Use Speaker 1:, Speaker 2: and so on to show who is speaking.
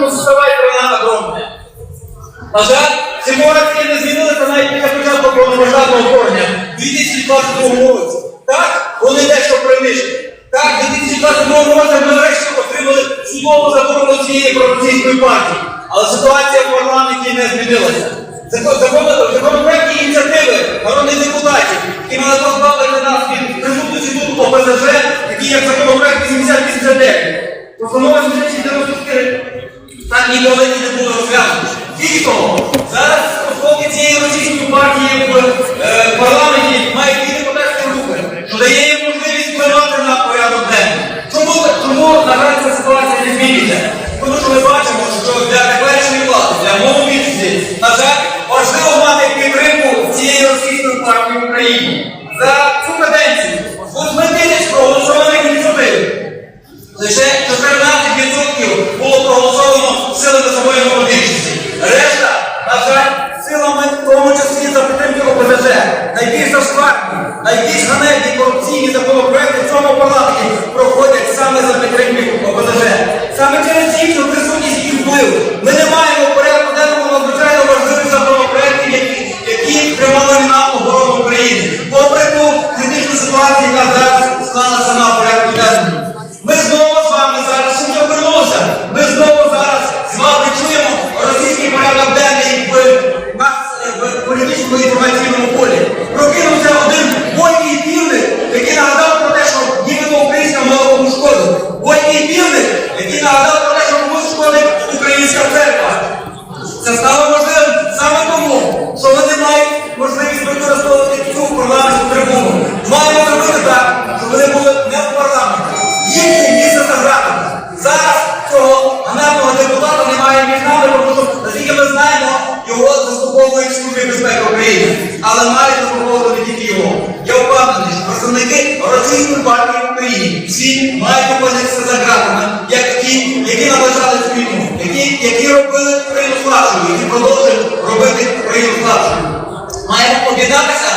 Speaker 1: ну, создавайте вона огромне. На жаль, ситуація не змінилася навіть після початку повномасштабного вторгнення в 2022 році. Так, вони дещо принижені. Так, в 2022 році ми нарешті отримали судову заборону цієї проросійської партії. Але ситуація в парламенті не змінилася. Закон- закон- Законопроектні ініціативи народних депутатів, які мали позбавити нас від присутності тут ОПЗЖ, такі як законопроект 8089. Постанова 7694 так ніколи не було розв'язано. Більше зараз представники цієї російської партії в е, парламенті мають дві депутатські групи, що дає їм можливість впливати на порядок денний. Чому, чому на ця ситуація не змінюється? Тому що ми бачимо, Зараз цього ганебного депутата немає між нами, тому що, наскільки ми знаємо, його заслуговують служби безпеки України. Але мають заслуговувати тільки його. Я впевнений, що представники російської партії в Україні всі мають опинитися за ґратами, як ті, які наближали цю війну, які, які робили Україну слабшою, які продовжують робити Україну слабшою. Маємо об'єднатися